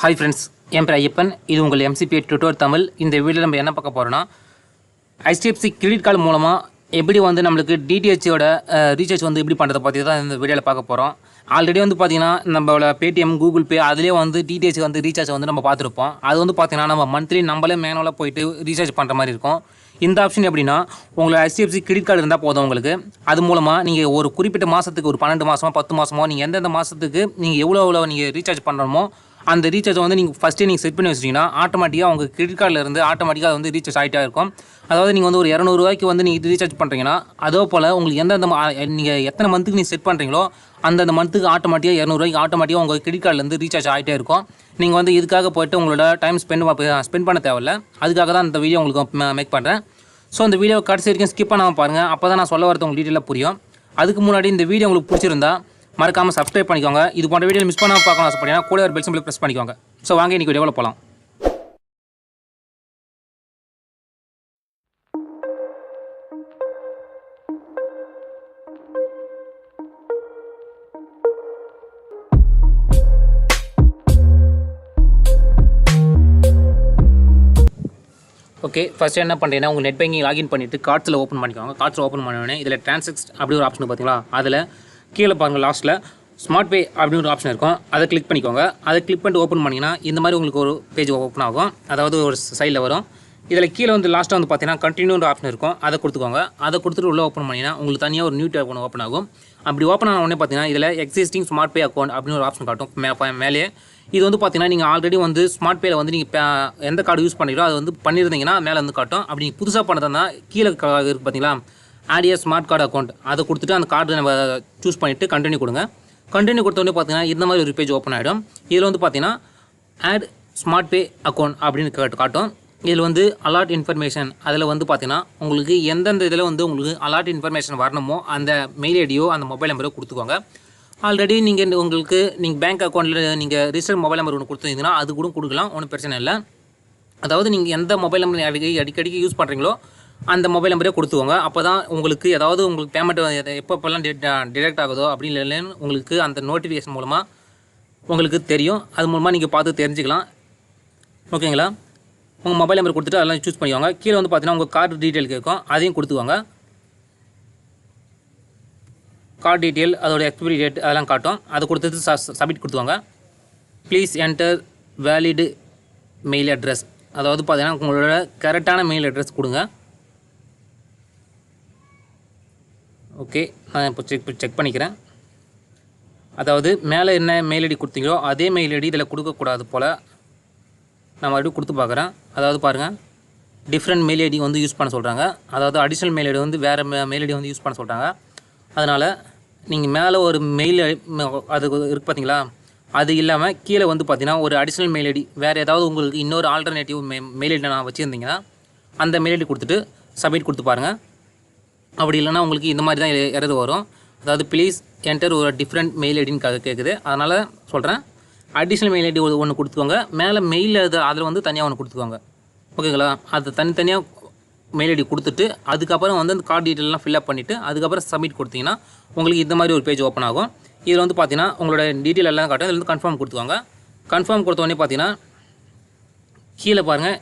Hi friends என் பேர் ஐயப்பன். இது உங்கள் எம்சிபி டுட்டோர் தமிழ். இந்த வீடியோவில் நம்ம என்ன பார்க்க போகிறோன்னா ஹெச்டிஎஃப்சி கிரெடிட் கார்டு மூலமாக எப்படி வந்து நம்மளுக்கு டிடிஹெச்சோட ரீசார்ஜ் வந்து எப்படி பண்ணுறதை பற்றி தான் இந்த வீடியோவில் பார்க்க போகிறோம் ஆல்ரெடி வந்து பார்த்தீங்கன்னா நம்மளோட பேடிஎம் கூகுள் பே அதுலேயே வந்து டிடிஹெச் வந்து ரீசார்ஜ் வந்து நம்ம பார்த்துருப்போம். அது வந்து பார்த்தீங்கன்னா நம்ம மந்த்லி நம்மளே மேனுவலாக போயிட்டு ரீசார்ஜ் பண்ணுற மாதிரி இருக்கும். இந்த ஆப்ஷன் எப்படின்னா உங்களுக்கு ஹெச்டிஎஃப்சி கிரெடிட் கார்டு இருந்தால் போதும் உங்களுக்கு. அது மூலமாக நீங்கள் ஒரு குறிப்பிட்ட மாதத்துக்கு ஒரு பன்னெண்டு மாதமோ பத்து மாதமோ நீங்கள் எந்தெந்த மாதத்துக்கு நீங்கள் எவ்வளோ எவ்வளோ நீங்கள் ரீசார்ஜ் பண்ணுறமோ அந்த ரீசார்ஜை வந்து நீங்கள் ஃபஸ்ட்டே நீங்கள் செட் பண்ணி வச்சிட்டிங்கன்னா ஆட்டோமேட்டிக்காக உங்கள் கிரெடிட் கார்டில் இருந்து ஆட்டோமேட்டிக்காக அது வந்து ரீசார்ஜ் ஆகிட்டே இருக்கும். அதாவது நீங்கள் வந்து ஒரு இரநூறுவாய்க்கு வந்து நீங்கள் ரீசார்ஜ் பண்ணுறீங்கன்னா அதே போல் உங்களுக்கு எந்தெந்த நீங்கள் எத்தனை மந்த்துக்கு நீங்கள் செட் பண்ணுறீங்களோ அந்தந்த மந்த்துக்கு ஆட்டோமேட்டிக்காக இரநூறுவாய்க்கு ஆட்டோமேட்டிக்காக உங்கள் கிரெடிட் கார்டிலேருந்து ரீசார்ஜ் ஆகிட்டே இருக்கும். நீங்கள் வந்து இதுக்காக போய்ட்டு உங்களோட டைம் ஸ்பெண்ட் ஸ்பெண்ட் பண்ண தேவையில்ல. அதுக்காக தான் இந்த வீடியோ உங்களுக்கு மேக் பண்ணுறேன் ஸோ இந்த வீடியோ கடைசி வரைக்கும் ஸ்கிப் பண்ணாமல் பாருங்கள் அப்போ தான் நான் சொல்ல வரது உங்களுக்கு டீட்டெயிலாக புரியும். அதுக்கு முன்னாடி இந்த வீடியோ உங்களுக்கு பிடிச்சிருந்தா மறக்காமல் சப்ஸ்கிரைப் பண்ணிக்கோங்க. இது போன்ற வீடியோ மிஸ் பண்ணாமல் பார்க்கணும் ஆசைப்பட்டீங்கன்னா கூட ஒரு பெல் சிம்பிள் ப்ரெஸ் பண்ணிக்கோங்க. ஸோ வாங்க இன்றைக்கி வீடியோவில் போகலாம் ஓகே ஃபஸ்ட்டு என்ன பண்ணுறீங்கன்னா உங்கள் நெட் பேங்கிங் லாகின் பண்ணிவிட்டு கார்ட்ஸில் ஓப்பன் பண்ணிக்கோங்க. கார்ட்ஸில் ஓப்பன் பண்ணோடனே இதில் ட்ரான்சாக்ஸ் அப்படி ஒரு ஆப்ஷன் பார்த்தீங்களா அதில் கீழே பாருங்கள் லாஸ்ட்டில் ஸ்மார்ட் பே அப்படின்னு ஒரு ஆப்ஷன் இருக்கும். அதை கிளிக் பண்ணிக்கோங்க. அதை கிளிக் பண்ணிட்டு ஓப்பன் பண்ணிங்கன்னா இந்த மாதிரி உங்களுக்கு ஒரு பேஜ் ஓப்பன் ஆகும். அதாவது ஒரு சைடில் வரும். இதில் கீழே வந்து லாஸ்ட்டாக வந்து பார்த்தீங்கன்னா கண்டினியூன்ற ஆப்ஷன் இருக்கும். அதை கொடுத்துக்கோங்க. அதை கொடுத்துட்டு உள்ளே ஓப்பன் பண்ணிங்கன்னா உங்களுக்கு தனியாக ஒரு நியூ டேப் ஒன்று ஓப்பன் ஆகும். அப்படி ஓப்பன் ஆன உடனே பார்த்தீங்கன்னா இதில் எக்ஸிஸ்டிங் ஸ்மார்ட் பே அக்கௌண்ட் அப்படின்னு ஒரு ஆப்ஷன் காட்டும். மே மேலே. இது வந்து பார்த்தீங்கன்னா நீங்கள் ஆல்ரெடி வந்து ஸ்மார்ட் பேயில் வந்து நீங்கள் எந்த கார்டு யூஸ் பண்ணுறீங்களோ அது வந்து பண்ணியிருந்தீங்கன்னா மேலே வந்து காட்டும். அப்படி நீங்கள் புதுசாக பண்ணதுனா கீழே இருக்குது பார்த்தீங்களா? ஆடியோ ஸ்மார்ட் கார்டு அக்கௌண்ட் அதை கொடுத்துட்டு அந்த கார்டு நம்ம சூஸ் பண்ணிவிட்டு கண்டினியூ கொடுங்க. கண்டினியூ கொடுத்தோடனே பார்த்தீங்கன்னா இந்த மாதிரி ஒரு பேஜ் ஓப்பன் ஆகிடும் இதில் வந்து பார்த்தீங்கன்னா ஆட் ஸ்மார்ட் பே அக்கௌண்ட் அப்படின்னு காட்டும். இதில் வந்து அலாட் இன்ஃபர்மேஷன் அதில் வந்து பார்த்தீங்கன்னா உங்களுக்கு எந்தெந்த இதில் வந்து உங்களுக்கு அலாட் இன்ஃபர்மேஷன் வரணுமோ அந்த மெயில் ஐடியோ அந்த மொபைல் நம்பரோ கொடுத்துக்கோங்க. ஆல்ரெடி நீங்கள் உங்களுக்கு நீங்கள் பேங்க் அக்கௌண்ட்டில் நீங்கள் ரிஜிஸ்டர் மொபைல் நம்பர் ஒன்று கொடுத்துருந்தீங்கன்னா அது கூட கொடுக்கலாம். ஒன்றும் பிரச்சனை இல்லை. அதாவது நீங்கள் எந்த மொபைல் நம்பர் அடிக்கடி அடிக்கடிக்கு யூஸ் பண்ணுறீங்களோ அந்த மொபைல் நம்பரே கொடுத்துக்கோங்க. அப்போ தான் உங்களுக்கு ஏதாவது உங்களுக்கு பேமெண்ட் எப்பப்பெல்லாம் டிடெக்ட் ஆகுதோ அப்படின்னு இல்லைன்னு உங்களுக்கு அந்த நோட்டிஃபிகேஷன் மூலமாக உங்களுக்கு தெரியும். அது மூலமாக நீங்கள் பார்த்து தெரிஞ்சுக்கலாம். ஓகேங்களா உங்கள் மொபைல் நம்பர் கொடுத்துட்டு அதெல்லாம் சூஸ் பண்ணிக்கோங்க. கீழே வந்து பார்த்தீங்கன்னா உங்கள் கார்டு டீட்டெயில் கேட்கும். அதையும் கொடுத்துக்கோங்க. கார்டு டீட்டெயில் அதோட எக்ஸ்பிரி டேட் அதெல்லாம் காட்டும். அதை கொடுத்துட்டு submit கொடுத்துவாங்க please enter valid mail address அதாவது பார்த்தீங்கன்னா உங்களோட கரெக்டான மெயில் அட்ரஸ் கொடுங்க. ஓகே நான் இப்போ செக் செக் பண்ணிக்கிறேன். அதாவது மேலே என்ன மெயில் ஐடி கொடுத்தீங்களோ அதே மெயில் ஐடி இதில் கொடுக்கக்கூடாது போல் நான் மறுபடியும் கொடுத்து பார்க்குறேன். அதாவது பாருங்கள் டிஃப்ரெண்ட் மெயில் ஐடி வந்து யூஸ் பண்ண சொல்கிறாங்க அதாவது அடிஷ்னல் மெயில் ஐடி வந்து வேறு மெயில் ஐடி வந்து யூஸ் பண்ண சொல்கிறாங்க அதனால் நீங்கள் மேலே ஒரு மெயில் அது இருக்குது பார்த்தீங்களா அது இல்லாமல் கீழே வந்து பார்த்தீங்கன்னா ஒரு அடிஷ்னல் மெயில் ஐடி வேறு ஏதாவது உங்களுக்கு இன்னொரு ஆல்டர்னேட்டிவ் மெ மெயில் ஐடி நான் வச்சுருந்தீங்கன்னா அந்த மெயில் ஐடி கொடுத்துட்டு சப்மிட் கொடுத்து பாருங்கள் அப்படி இல்லைன்னா உங்களுக்கு இந்த மாதிரி தான் எரது வரும். அதாவது ப்ளீஸ் என்டர் ஒரு டிஃப்ரெண்ட் மெயில் ஐடின்னு கேட்குது அதனால் சொல்கிறேன் அடிஷ்னல் மெயில் ஐடி ஒன்று கொடுத்துக்கோங்க. மேலே மெயில் அது அதில் வந்து தனியாக ஒன்று கொடுத்துக்கோங்க. ஓகேங்களா? அது தனித்தனியாக மெயில் ஐடி கொடுத்துட்டு அதுக்கப்புறம் வந்து அந்த கார்டு டீட்டெயிலாம் ஃபில்அப் பண்ணிவிட்டு அதுக்கப்புறம் சப்மிட் கொடுத்தீங்கன்னா உங்களுக்கு இந்த மாதிரி ஒரு பேஜ் ஓப்பன் ஆகும். இதில் வந்து பார்த்தீங்கன்னா உங்களோட டீட்டெயில் எல்லாம் காட்டும். இதில் வந்து கன்ஃபார்ம் கொடுத்துக்கோங்க. கன்ஃபார்ம் கொடுத்த உடனே பார்த்தீங்கன்னா கீழே பாருங்கள்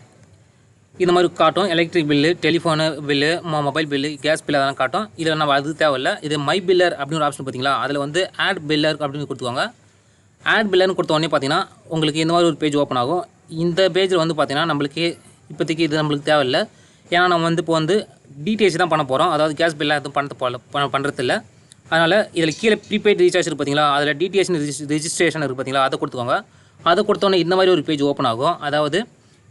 இந்த மாதிரி காட்டும். Electric bill telephone bill mobile bill gas bill அதெல்லாம் காட்டும். இதில் நம்ம அது தேவையில்ல. இது மை பில்லர் அப்படின்னு ஒரு ஆப்ஷன் பார்த்தீங்களா? அதில் வந்து ஆட் பில்லர் அப்படின்னு கொடுத்துக்கோங்க. ஆட் பில்லர்னு கொடுத்த உடனே பார்த்தீங்கன்னா உங்களுக்கு இந்த மாதிரி ஒரு பேஜ் ஓப்பன் ஆகும். இந்த பேஜில் வந்து பார்த்தீங்கன்னா நம்மளுக்கு இப்போதைக்கு இது நம்மளுக்கு தேவையில்லை. ஏன்னா நம்ம வந்து இப்போ வந்து டிடிஹெச் தான் பண்ண போகிறோம் அதாவது கேஸ் பில்லாம் எதுவும் பண்ண பண்ண பண்ணுறதில்ல அதனால் இதில் கீழே ப்ரீபெய்ட் ரீசார்ஜ் இருக்குது பார்த்தீங்களா? அதில் டிடிஹெச் ரிஜிஸ்ட்ரேஷன் இருக்குது பார்த்தீங்களா? அதை கொடுத்துக்கோங்க. அதை கொடுத்தோன்னே இந்த மாதிரி ஒரு பேஜ் ஓப்பன் ஆகும். அதாவது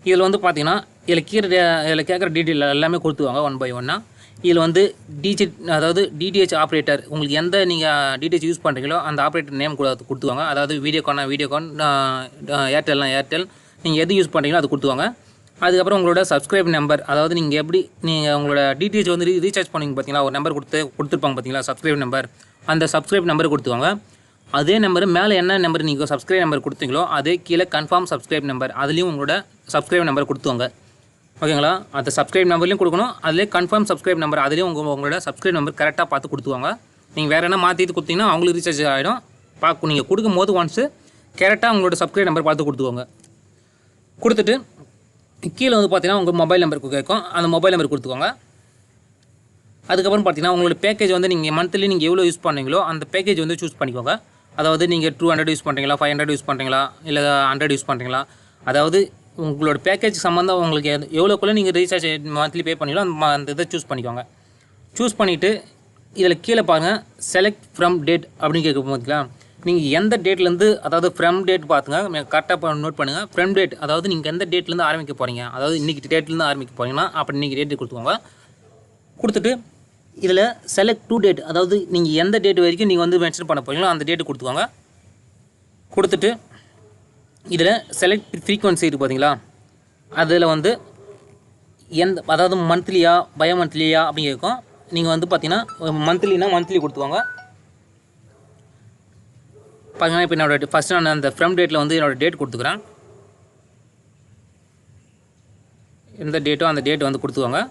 இதில் வந்து பார்த்தீங்கன்னா இதில் கீழே இதில் கேட்குற டீட்டெயில் எல்லாமே கொடுத்துவாங்க ஒன் பை ஒன்னாக இதில் வந்து டிஜி அதாவது டிடிஹெச் ஆப்ரேட்டர் உங்களுக்கு எந்த நீங்கள் டிடிஹெச் யூஸ் பண்ணுறீங்களோ அந்த ஆப்ரேட்டர் நேம் கூட கொடுத்துவாங்க அதாவது வீடியோகானா வீடியோகான் ஏர்டெல்னா ஏர்டெல் நீங்கள் எது யூஸ் பண்ணுறீங்களோ அது கொடுத்துவாங்க அதுக்கப்புறம் உங்களோட சப்ஸ்கிரைப் நம்பர் அதாவது நீங்கள் எப்படி நீங்கள் உங்களோட டிடிஹெச் வந்து ரீ- ரீசார்ஜ் பண்ணுவீங்க பார்த்தீங்களா? ஒரு நம்பர் கொடுத்து கொடுத்துருப்பாங்க பார்த்தீங்களா? சப்ஸ்கிரைப் நம்பர் அந்த சப்ஸ்கிரைப் நம்பர் கொடுத்துவாங்க அதே நம்பர் மேலே என்ன நம்பர் நீங்கள் சப்ஸ்கிரைப் நம்பர் கொடுத்தீங்களோ அதே கீழே கன்ஃபார்ம் சப்ஸ்கிரைப் நம்பர் அதுலேயும் உங்களோட சப்ஸ்கிரைப் நம்பர் கொடுத்துவாங்க ஓகேங்களா? அந்த சப்ஸ்கிரைப் நம்பர்லையும் கொடுக்கணும் அதிலே கன்ஃபார்ம் சப்ஸ்கிரைப் நம்பர் அதுலேயும் உங்கள் உங்களோட சப்ஸ்கிரைப் நம்பர் கரெக்டாக பார்த்து கொடுத்துவாங்க நீங்கள் வேறு என்ன மாற்றிட்டு கொடுத்தீங்கன்னா அவங்களுக்கு ரீசார்ஜ் ஆகிடும் பார்க்க நீங்கள் கொடுக்கும் போது ஒன்ஸு கரெக்டாக உங்களோட சப்ஸ்கிரைப் நம்பர் பார்த்து கொடுத்துவாங்க கொடுத்துட்டு கீழே வந்து பார்த்தீங்கன்னா உங்கள் மொபைல் நம்பருக்கு கேட்கும் அந்த மொபைல் நம்பர் கொடுத்துக்கோங்க. அதுக்கப்புறம் பார்த்தீங்கன்னா உங்களோட பேக்கேஜ் வந்து நீங்கள் மந்த்லி நீங்கள் எவ்வளோ யூஸ் பண்ணீங்களோ அந்த பேக்கேஜ் வந்து சூஸ் பண்ணிக்கோங்க. அதாவது நீங்கள் டூ ஹண்ட்ரட் யூஸ் பண்ணுறீங்களா ஃபைவ் ஹண்ட்ரட் யூஸ் பண்ணுறீங்களா இல்லை ஹண்ட்ரட் யூஸ் பண்ணுறீங்களா அதாவது உங்களோட பேக்கேஜ் சம்மந்தம் உங்களுக்கு எது- நீங்கள் ரீசார்ஜ் மந்த்லி பே பண்ணீங்களோ அந்த அந்த இதை சூஸ் பண்ணிக்கோங்க. சூஸ் பண்ணிவிட்டு இதில் கீழே பாருங்கள் செலக்ட் ஃப்ரம் டேட் அப்படின்னு கேட்க போதுங்களா நீங்கள் எந்த டேட்லேருந்து அதாவது ஃப்ரம் டேட் பார்த்துங்க கரெக்டாக நோட் பண்ணுங்கள் ஃப்ரம் டேட் அதாவது நீங்கள் எந்த டேட்லேருந்து ஆரம்பிக்க போகிறீங்க அதாவது இன்றைக்கி டேட்லேருந்து ஆரம்பிக்க போகிறீங்கன்னா அப்படி இன்றைக்கி டேட்டு கொடுத்துக்கோங்க. கொடுத்துட்டு இதில் செலக்ட் டூ டேட் அதாவது நீங்கள் எந்த டேட் வரைக்கும் நீங்கள் வந்து மென்ஷன் பண்ண போகிறீங்களோ அந்த டேட்டு கொடுத்துக்கோங்க. கொடுத்துட்டு இதில் செலக்ட் ஃப்ரீக்வன்சி இருக்குது பார்த்தீங்களா? அதில் வந்து எந்த அதாவது மந்த்லியா பயோ மந்த்லியா அப்படின்னு இருக்கும். நீங்கள் வந்து பார்த்தீங்கன்னா மந்த்லினா மந்த்லி கொடுத்துக்கோங்க. பார்த்தீங்கன்னா இப்போ என்னோட ஃபஸ்ட்டு நான் அந்த ஃப்ரம் டேட்டில் வந்து என்னோடய டேட் கொடுத்துக்குறேன். எந்த டேட்டோ அந்த டேட் வந்து கொடுத்துக்கோங்க.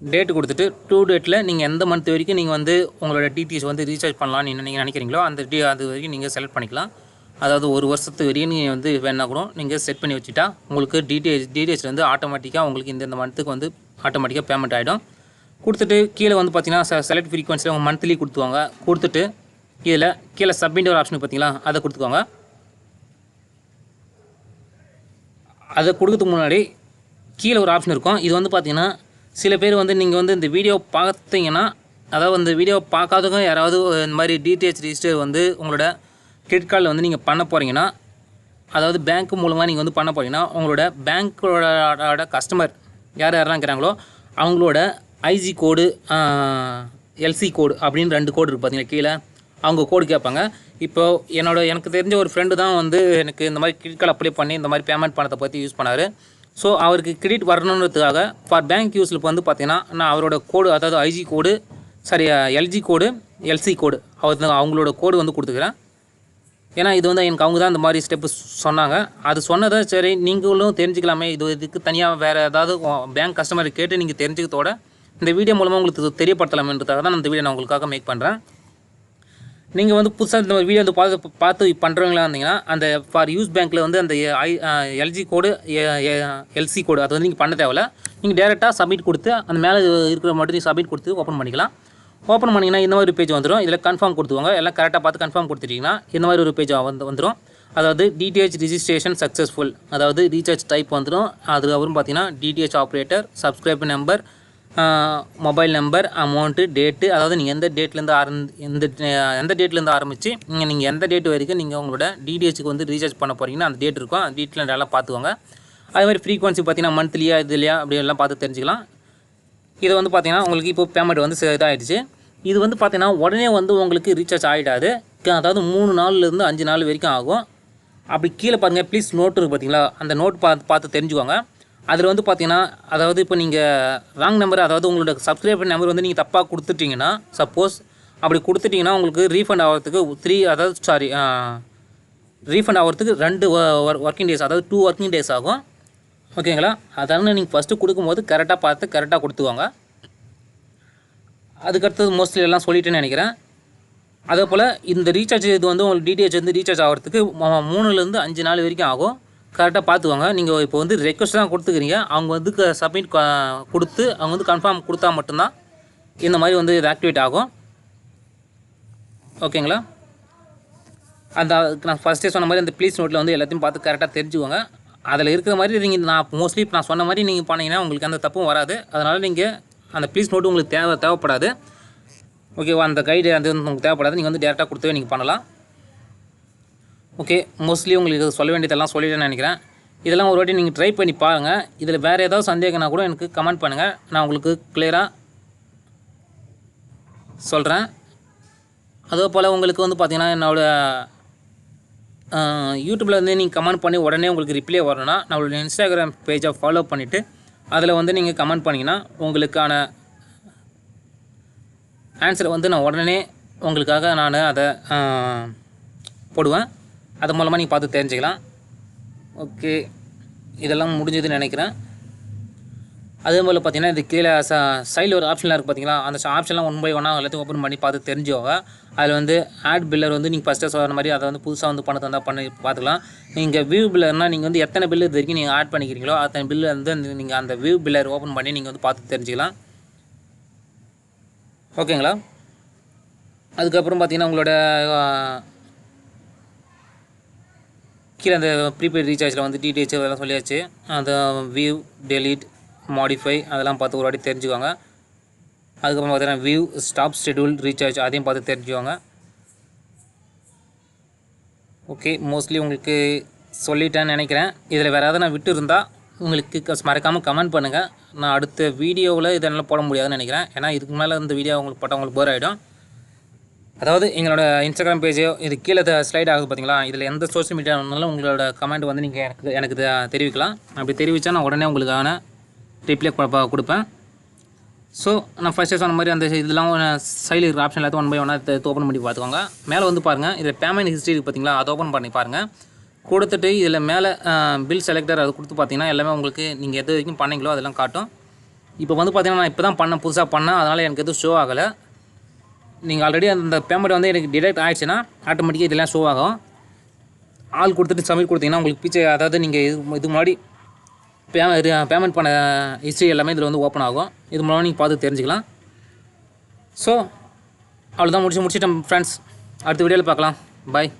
டேட்டு கொடுத்துட்டு டூ டேட்டில் நீங்கள் எந்த மந்த் வரைக்கும் நீங்கள் வந்து உங்களோட டிடிஎஸ் வந்து ரீசார்ஜ் பண்ணலாம்னு நீங்கள் நினைக்கிறீங்களோ அந்த டே அது வரைக்கும் நீங்கள் செலக்ட் பண்ணிக்கலாம். அதாவது ஒரு வருஷத்து வரையும் நீங்கள் வந்து வேணா கூட நீங்கள் செட் பண்ணி வச்சுட்டா உங்களுக்கு டிடிஎஸ் டிடிஎஸ் வந்து ஆட்டோமேட்டிக்காக உங்களுக்கு இந்த இந்த மந்த்துக்கு வந்து ஆட்டோமேட்டிக்காக பேமெண்ட் ஆகிடும் கொடுத்துட்டு கீழே வந்து பார்த்தீங்கன்னா செலக்ட் ஃப்ரீக்வன்சியில் உங்கள் மந்த்லி கொடுத்துவாங்க. கொடுத்துட்டு இதில் கீழே சப்மிட் ஒரு ஆப்ஷன் பார்த்தீங்களா அதை கொடுத்துக்கோங்க. அதை கொடுக்கறதுக்கு முன்னாடி கீழே ஒரு ஆப்ஷன் இருக்கும். இது வந்து பார்த்திங்கன்னா சில பேர் வந்து நீங்கள் வந்து இந்த வீடியோ பார்த்தீங்கன்னா அதாவது இந்த வீடியோ பார்க்காதவங்க யாராவது இந்த மாதிரி டிடிஹெச் ரிஜிஸ்டர் வந்து உங்களோட கிரெடிட் கார்டில் வந்து நீங்கள் பண்ண போகிறீங்கன்னா அதாவது பேங்க் மூலமாக நீங்கள் வந்து பண்ண போகிறீங்கன்னா உங்களோட பேங்க்கோட கஸ்டமர் யார் யாரெல்லாம் இருக்கிறாங்களோ அவங்களோட ஐஜி கோடு எல்சி கோடு அப்படின்னு ரெண்டு கோடு இருக்குது பார்த்தீங்களா கீழே. அவங்க கோடு கேட்பாங்க. இப்போ என்னோட எனக்கு தெரிஞ்ச ஒரு ஃப்ரெண்டு தான் வந்து எனக்கு இந்த மாதிரி கிரெடிட் கார்டு அப்ளை பண்ணி இந்த மாதிரி பேமெண்ட் பணத்தை பற்றி யூஸ் பண்ணார். ஸோ அவருக்கு கிரெடிட் வரணுன்றதுக்காக ஃபார் பேங்க் யூஸில் இப்போ வந்து பார்த்தீங்கன்னா நான் அவரோட கோடு அதாவது IG code sorry LG code LC code அவர் அவங்களோட கோடு வந்து கொடுத்துக்கிறேன். ஏன்னா இது வந்து எனக்கு அவங்க தான் இந்த மாதிரி ஸ்டெப்பு சொன்னாங்க. அது சொன்னதை சரி நீங்களும் தெரிஞ்சுக்கலாமே. இது இதுக்கு தனியாக வேறு ஏதாவது பேங்க் கஸ்டமர் கேட்டு நீங்கள் தெரிஞ்சுக்கத்தோட இந்த வீடியோ மூலமாக உங்களுக்கு இது தான் தான் இந்த வீடியோ நான் உங்களுக்காக மேக் பண்ணுறேன் நீங்கள் வந்து புதுசாக இந்த வீடியோ வந்து பார்த்து பார்த்து பண்ணுறவங்களா இருந்தீங்கன்னா அந்த ஃபார் யூஸ் பேங்க்கில் வந்து அந்த ஐ எல்ஜி கோடு எல்சி கோடு அது வந்து நீங்கள் பண்ண தேவையில்ல. நீங்கள் டேரெக்டாக சப்மிட் கொடுத்து அந்த மேலே இருக்கிற மட்டும் நீங்கள் சப்மிட் கொடுத்து ஓப்பன் பண்ணிக்கலாம். ஓப்பன் பண்ணிங்கன்னா இந்த மாதிரி பேஜ் வந்துடும் இதில் கன்ஃபார்ம் கொடுத்துவாங்க எல்லாம் கரெக்டாக பார்த்து கன்ஃபார்ம் கொடுத்துட்டிங்கன்னா இந்த மாதிரி ஒரு பேஜ் வந்து வந்துடும் அதாவது டிடிஹெச் ரிஜிஸ்ட்ரேஷன் சக்ஸஸ்ஃபுல் அதாவது ரீசார்ஜ் டைப் வந்துடும் அதுக்கப்புறம் பார்த்தீங்கன்னா DTH operator subscribe number mobile number amount date அதாவது நீங்கள் எந்த டேட்லேருந்து ஆரம் எந்த எந்த டேட்லேருந்து ஆரம்பித்து நீங்கள் நீங்கள் எந்த டேட் வரைக்கும் நீங்கள் உங்களோட டிடிஹெச்சுக்கு வந்து ரீசார்ஜ் பண்ண போகிறீங்கன்னா அந்த டேட் இருக்கும். அந்த டேட்டில் நல்லா பார்த்துக்கோங்க அதே மாதிரி ஃப்ரீக்வன்சி பார்த்தீங்கன்னா மந்த்லியா இதுலையா அப்படி எல்லாம் பார்த்து தெரிஞ்சுக்கலாம். இது வந்து பார்த்தீங்கன்னா உங்களுக்கு இப்போ பேமெண்ட் வந்து இதாகிடுச்சு இது வந்து பார்த்தீங்கன்னா உடனே வந்து உங்களுக்கு ரீசார்ஜ் ஆகிடாது அதாவது மூணு நாள்லேருந்து அஞ்சு நாள் வரைக்கும் ஆகும். அப்படி கீழே பாருங்கள் ப்ளீஸ் நோட் இருக்குது பார்த்தீங்களா அந்த நோட் பார்த்து பார்த்து தெரிஞ்சுக்கோங்க. அதில் வந்து பார்த்தீங்கன்னா அதாவது இப்போ நீங்கள் ராங் நம்பர் அதாவது உங்களோட சப்ஸ்கிரைபர் நம்பர் வந்து நீங்கள் தப்பாக கொடுத்துட்டிங்கன்னா சப்போஸ் அப்படி கொடுத்துட்டிங்கன்னா உங்களுக்கு ரீஃபண்ட் ஆகிறதுக்கு த்ரீ அதாவது சாரி ரீஃபண்ட் ஆகிறதுக்கு ரெண்டு ஒர்க்கிங் டேஸ் அதாவது டூ ஒர்க்கிங் டேஸ் ஆகும். ஓகேங்களா அதனால் நீங்கள் ஃபஸ்ட்டு கொடுக்கும்போது கரெக்டாக பார்த்து கரெக்டாக கொடுத்துக்கோங்க. அதுக்கடுத்தது மோஸ்ட்லி எல்லாம் சொல்லிட்டேன்னு நினைக்கிறேன். அதே போல் இந்த ரீசார்ஜ் இது வந்து உங்களுக்கு டிடிஹெச் வந்து ரீசார்ஜ் ஆகிறதுக்கு மூணுலேருந்து அஞ்சு நாள் வரைக்கும் ஆகும். கரெக்டாக பார்த்துக்கோங்க நீங்கள் இப்போ வந்து ரெக்வஸ்ட் தான் கொடுத்துக்கிறீங்க. அவங்க வந்து சப்மிட் கொடுத்து அவங்க வந்து கன்ஃபார்ம் கொடுத்தா மட்டும்தான் இந்த மாதிரி வந்து இது ஆக்டிவேட் ஆகும். ஓகேங்களா அந்த நான் ஃபஸ்ட்டே சொன்ன மாதிரி அந்த ப்ளீஸ் நோட்டில் வந்து எல்லாத்தையும் பார்த்து கரெக்டாக தெரிஞ்சுக்கோங்க. அதில் இருக்கிற மாதிரி நீங்கள் நான் மோஸ்ட்லி நான் சொன்ன மாதிரி நீங்கள் பண்ணிங்கன்னா உங்களுக்கு அந்த தப்பும் வராது. அதனால் நீங்கள் அந்த ப்ளீஸ் நோட்டு உங்களுக்கு தேவை தேவைப்படாது. ஓகேவா அந்த கைடு அது வந்து உங்களுக்கு தேவைப்படாது. நீங்கள் வந்து டேரெக்டாக கொடுத்தவே நீங்கள் பண்ணலாம். ஓகே மோஸ்ட்லி உங்களுக்கு சொல்ல வேண்டியதெல்லாம் சொல்லிட்டேன்னு நினைக்கிறேன். இதெல்லாம் ஒரு வாட்டி நீங்கள் ட்ரை பண்ணி பாருங்கள் இதில் வேறு ஏதாவது சந்தேகம்னா கூட எனக்கு கமெண்ட் பண்ணுங்கள் நான் உங்களுக்கு கிளியராக சொல்கிறேன் அதே போல் உங்களுக்கு வந்து பார்த்திங்கன்னா என்னோடய யூடியூப்பில் வந்து நீங்கள் கமெண்ட் பண்ணி உடனே உங்களுக்கு ரிப்ளை வரணும்னா நம்மளோட இன்ஸ்டாகிராம் பேஜை ஃபாலோ பண்ணிவிட்டு அதில் வந்து நீங்கள் கமெண்ட் பண்ணிங்கன்னா உங்களுக்கான ஆன்சரை வந்து நான் உடனே உங்களுக்காக நான் அதை போடுவேன். அது மூலமாக நீங்கள் பார்த்து தெரிஞ்சுக்கலாம். ஓகே. இதெல்லாம் முடிஞ்சதுன்னு நினைக்கிறேன். அதே போல் பார்த்தீங்கன்னா இது கீழே ச சைடில் ஒரு ஆப்ஷன்லாம் இருக்குது பார்த்தீங்களா அந்த ஆப்ஷன்லாம் ஒன் பை ஒன்னாக எல்லாத்தையும் ஓப்பன் பண்ணி பார்த்து தெரிஞ்சுக்கோங்க. அதில் வந்து ஆட் பில்லர் வந்து நீங்கள் ஃபஸ்ட்டே சொல்கிற மாதிரி அதை வந்து புதுசாக வந்து பண்ண தந்தால் பண்ணி பார்த்துக்கலாம். நீங்கள் வியூ பில்லர்னால் நீங்கள் வந்து எத்தனை பில்லு இது வரைக்கும் நீங்கள் ஆட் பண்ணிக்கிறீங்களோ அத்தனை பில்லு வந்து நீங்கள் அந்த வியூ பில்லர் ஓப்பன் பண்ணி நீங்கள் வந்து பார்த்து தெரிஞ்சுக்கலாம். ஓகேங்களா? அதுக்கப்புறம் பார்த்தீங்கன்னா உங்களோட கீழே அந்த ப்ரீபெய்ட் ரீசார்ஜில் வந்து டிடிஹெச் அதெல்லாம் சொல்லியாச்சு. அந்த வியூ டெலிட் மாடிஃபை அதெல்லாம் பார்த்து ஒரு வாட்டி தெரிஞ்சுக்கோங்க. அதுக்கப்புறம் பார்த்தீங்கன்னா வியூ ஸ்டாப் ஷெட்யூல் ரீசார்ஜ் அதையும் பார்த்து தெரிஞ்சுக்கோங்க. ஓகே மோஸ்ட்லி உங்களுக்கு சொல்லிட்டேன்னு நினைக்கிறேன். இதில் வேறு ஏதாவது நான் விட்டு இருந்தால் உங்களுக்கு மறக்காமல் கமெண்ட் பண்ணுங்கள் நான் அடுத்த வீடியோவில் இதெல்லாம் போட முடியாதுன்னு நினைக்கிறேன். ஏன்னா இதுக்கு மேலே இந்த வீடியோ உங்களுக்கு போட்டால் உங்களுக்கு போர் ஆகிடும் அதாவது எங்களோட இன்ஸ்டாகிராம் பேஜோ இது கீழே ஸ்லைட் ஆகுது பார்த்தீங்களா இதில் எந்த சோஷியல் மீடியா இருந்தாலும் உங்களோட கமெண்ட் வந்து நீங்கள் எனக்கு எனக்கு தெரிவிக்கலாம். அப்படி தெரிவித்தா நான் உடனே உங்களுக்கான ரிப்ளை கொடுப்பேன். ஸோ நான் ஃபஸ்ட்டு சொன்ன மாதிரி அந்த இதெல்லாம் சைடில் இருக்கிற ஆப்ஷன் எல்லாத்தையும் ஒன் பை ஒன்னாக ஓப்பன் பண்ணி பார்த்துக்கோங்க. மேலே வந்து பாருங்கள் இதில் பேமெண்ட் ஹிஸ்ட்ரி இருக்குது பார்த்தீங்களா அதை ஓப்பன் பண்ணி பாருங்கள் கொடுத்துட்டு இதில் மேலே பில் செலக்டர் அது கொடுத்து பார்த்தீங்கன்னா எல்லாமே உங்களுக்கு நீங்கள் எது வரைக்கும் பண்ணீங்களோ அதெல்லாம் காட்டும். இப்போ வந்து பார்த்தீங்கன்னா நான் இப்போ தான் பண்ணேன் புதுசாக பண்ணேன். அதனால் எனக்கு எதுவும் ஷோ ஆகலை. நீங்கள் ஆல்ரெடி அந்த பேமெண்ட் வந்து எனக்கு டிடெக்ட் ஆகிடுச்சுன்னா ஆட்டோமேட்டிக்காக இதெல்லாம் ஷோ ஆகும். ஆள் கொடுத்துட்டு சப்மிட் கொடுத்தீங்கன்னா உங்களுக்கு பிச்சை அதாவது நீங்கள் இது இது முன்னாடி பே பேமெண்ட் பண்ண ஹிஸ்ட்ரி எல்லாமே இதில் வந்து ஓப்பன் ஆகும். இது மூலமாக நீங்கள் பார்த்து தெரிஞ்சுக்கலாம். ஸோ அவ்வளோதான் முடிச்சு முடிச்சிட்டேன் ஃப்ரெண்ட்ஸ் அடுத்த வீடியோவில் பார்க்கலாம். பாய்